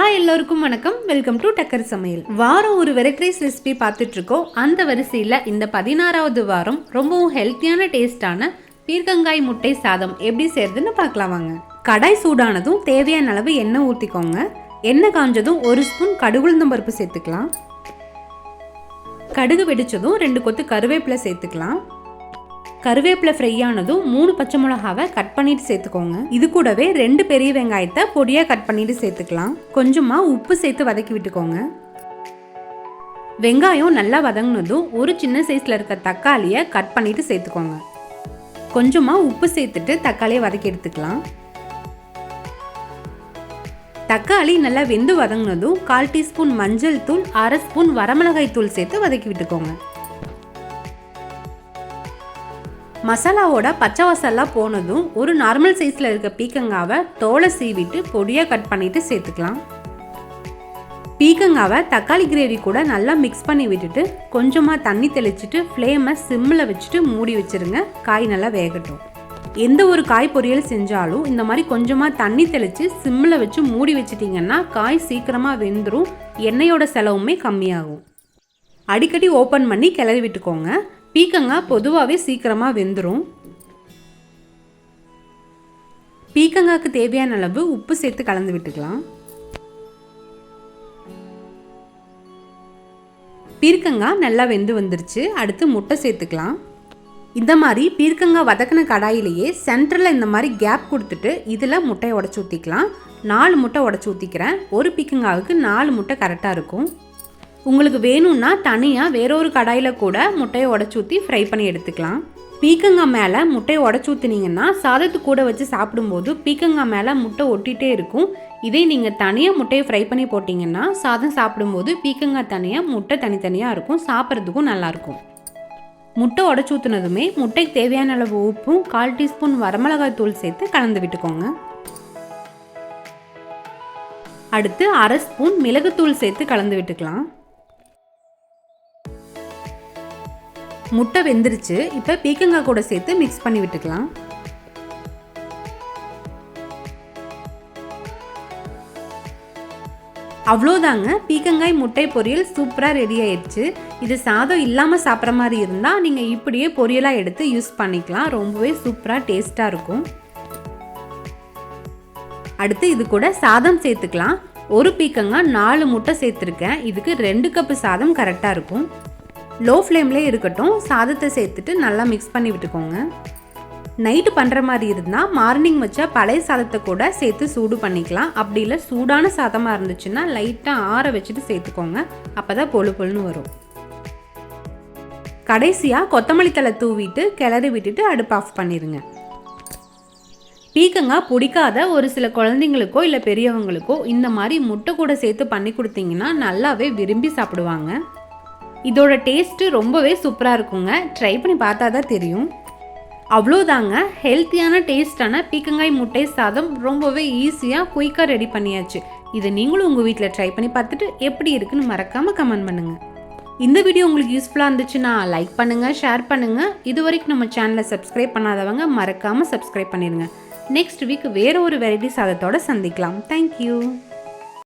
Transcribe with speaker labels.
Speaker 1: Hi எல்லோருக்கும் வணக்கம். Welcome to டக்கர் சமையல் வாரம் ஒரு வெரைட்டிஸ் ரெசிபி பார்த்துட்டு இருக்கோம் அந்த வரிசையில் இந்த பதினாறாவது வாரம் ரொம்பவும் ஹெல்த்தியான டேஸ்டான பீர்க்கங்காய் முட்டை சாதம் எப்படி செய்யறதுன்னு பார்க்கலாம் வாங்க. கடாய் சூடானதும் தேவையான அளவு எண்ணெய் ஊற்றிக்கோங்க எண்ணெய் காஞ்சதும் ஒரு ஸ்பூன் கடுகுளுந்தம் பருப்பு சேர்த்துக்கலாம். கடுகு வெடிச்சதும் ரெண்டு கொத்து கருவேப்பிலை சேர்த்துக்கலாம். கருவேப்பிலை ஃப்ரை ஆனதும் மூணு பச்சை மிளகாவை கட் பண்ணிட்டு சேர்த்துக்கோங்க. இது கூடவே ரெண்டு பெரிய வெங்காயத்தை பொடியாக கட் பண்ணிட்டு சேர்த்துக்கலாம். கொஞ்சமாக உப்பு சேர்த்து வதக்கி விட்டுக்கோங்க. வெங்காயம் நல்லா வதங்கினதும் ஒரு சின்ன சைஸில் இருக்க தக்காளியை கட் பண்ணிட்டு சேர்த்துக்கோங்க. கொஞ்சமாக உப்பு சேர்த்துட்டு தக்காளியை வதக்கி எடுத்துக்கலாம். தக்காளி நல்லா வெந்து வதங்கினதும் கால் டீஸ்பூன் மஞ்சள் தூள் அரை ஸ்பூன் வரமிளகாய் தூள் சேர்த்து வதக்கி விட்டுக்கோங்க. மசாலாவோட பச்சை வாசல்லாம் போனதும் ஒரு நார்மல் சைஸில் இருக்க பீக்கங்காவை தோலை சீவிட்டு பொடியாக கட் பண்ணிவிட்டு சேர்த்துக்கலாம். பீக்கங்காவை தக்காளி கிரேவி கூட நல்லா மிக்ஸ் பண்ணி விட்டுட்டு கொஞ்சமாக தண்ணி தெளிச்சிட்டு ஃப்ளேமை சிம்மில் வச்சுட்டு மூடி வச்சுருங்க. காய் நல்லா வேகட்டும். எந்த ஒரு காய் பொரியல் செஞ்சாலும் இந்த மாதிரி கொஞ்சமாக தண்ணி தெளித்து சிம்மில் வச்சு மூடி வச்சிட்டிங்கன்னா காய் சீக்கிரமாக வெந்துடும் எண்ணெயோட செலவுமே கம்மியாகும். அடிக்கடி ஓப்பன் பண்ணி கிளறி விட்டுக்கோங்க. பீக்கங்காய் பொதுவாகவே சீக்கிரமாக வெந்துடும் பீக்கங்காய்க்கு தேவையான அளவு உப்பு சேர்த்து கலந்து விட்டுக்கலாம். பீர்க்கங்காய் நல்லா வெந்து வந்துருச்சு. அடுத்து முட்டை சேர்த்துக்கலாம். இந்த மாதிரி பீர்க்கங்காய் வதக்கின கடாயிலேயே சென்டரில் இந்த மாதிரி கேப் கொடுத்துட்டு இதில் முட்டையை உடச்சி ஊற்றிக்கலாம் நாலு முட்டை உடச்சி ஊற்றிக்கிறேன் ஒரு பீக்கங்காவுக்கு நாலு முட்டை கரெக்டாக இருக்கும். உங்களுக்கு வேணும்னா தனியாக வேறொரு கடாயில் கூட முட்டையை உடச்சி ஊற்றி ஃப்ரை பண்ணி எடுத்துக்கலாம். பீக்கங்காய் மேலே முட்டையை உடச்சி ஊற்றினீங்கன்னா சாதத்து கூட வச்சு சாப்பிடும்போது பீக்கங்காய் மேலே முட்டை ஒட்டிகிட்டே இருக்கும். இதே நீங்கள் தனியாக முட்டையை ஃப்ரை பண்ணி போட்டிங்கன்னா சாதம் சாப்பிடும்போது பீக்கங்காய் தனியாக முட்டை தனித்தனியாக இருக்கும். சாப்பிட்றதுக்கும் நல்லாயிருக்கும் முட்டை உடச்சி ஊற்றுனதுமே முட்டைக்கு தேவையான அளவு உப்பும் கால் டீஸ்பூன் வரமிளகாய் தூள் சேர்த்து கலந்து விட்டுக்கோங்க. அடுத்து அரை ஸ்பூன் மிளகுத்தூள் சேர்த்து கலந்து விட்டுக்கலாம். முட்டை வெந்துருச்சு. இப்போ பீக்கங்காய் கூட சேர்த்து மிக்ஸ் பண்ணி விட்டுக்கலாம். அவ்வளோதாங்க. பீக்கங்காய் முட்டை பொரியல் சூப்பராக ரெடி ஆயிடுச்சு. இது சாதம் இல்லாமல் சாப்பிட்ற மாதிரி இருந்தால் நீங்கள் இப்படியே பொரியலாக எடுத்து யூஸ் பண்ணிக்கலாம். ரொம்பவே சூப்பராக டேஸ்ட்டாக இருக்கும். அடுத்து இது கூட சாதம் சேர்த்துக்கலாம். ஒரு பீக்கங்காய் நாலு முட்டை சேர்த்துருக்கேன். இதுக்கு ரெண்டு கப்பு சாதம் கரெக்டாக இருக்கும். லோ ஃப்ளேம்லேயே இருக்கட்டும் சாதத்தை சேர்த்துட்டு நல்லா மிக்ஸ் பண்ணி விட்டுக்கோங்க. நைட்டு பண்ணுற மாதிரி இருந்தால் மார்னிங் வச்ச பழைய சாதத்தை கூட சேர்த்து சூடு பண்ணிக்கலாம். அப்படி இல்லை சூடான சாதமாக இருந்துச்சுன்னா லைட்டாக ஆற வச்சுட்டு சேர்த்துக்கோங்க. அப்போ தான் பொழு பொழுன்னு வரும். கடைசியாக கொத்தமல்லி தலை தூவிட்டு கிளறி விட்டுட்டு அடுப்பு ஆஃப் பண்ணிடுங்க பீக்கங்காய் பிடிக்காத ஒரு சில குழந்தைங்களுக்கோ இல்லை பெரியவங்களுக்கோ இந்த மாதிரி முட்டை கூட சேர்த்து பண்ணி கொடுத்தீங்கன்னா நல்லாவே விரும்பி சாப்பிடுவாங்க. இதோட டேஸ்ட்டு ரொம்பவே சூப்பராக இருக்குங்க. ட்ரை பண்ணி பார்த்தா தான் தெரியும் அவ்வளோதாங்க ஹெல்த்தியான டேஸ்டான பீக்கங்காய் முட்டை சாதம் ரொம்பவே ஈஸியாக குயிக்காக ரெடி பண்ணியாச்சு. இதை நீங்களும் உங்கள் வீட்டில் ட்ரை பண்ணி பார்த்துட்டு எப்படி இருக்குன்னு மறக்காமல் கமெண்ட் பண்ணுங்கள் இந்த வீடியோ உங்களுக்கு யூஸ்ஃபுல்லாக இருந்துச்சுன்னா லைக் பண்ணுங்கள் ஷேர் பண்ணுங்கள் இது வரைக்கும் நம்ம சேனலை சப்ஸ்கிரைப் பண்ணாதவங்க மறக்காமல் சப்ஸ்கிரைப் பண்ணிடுங்க. நெக்ஸ்ட் வீக் வேறு ஒரு வெரைட்டி சாதத்தோடு சந்திக்கலாம். தேங்க்யூ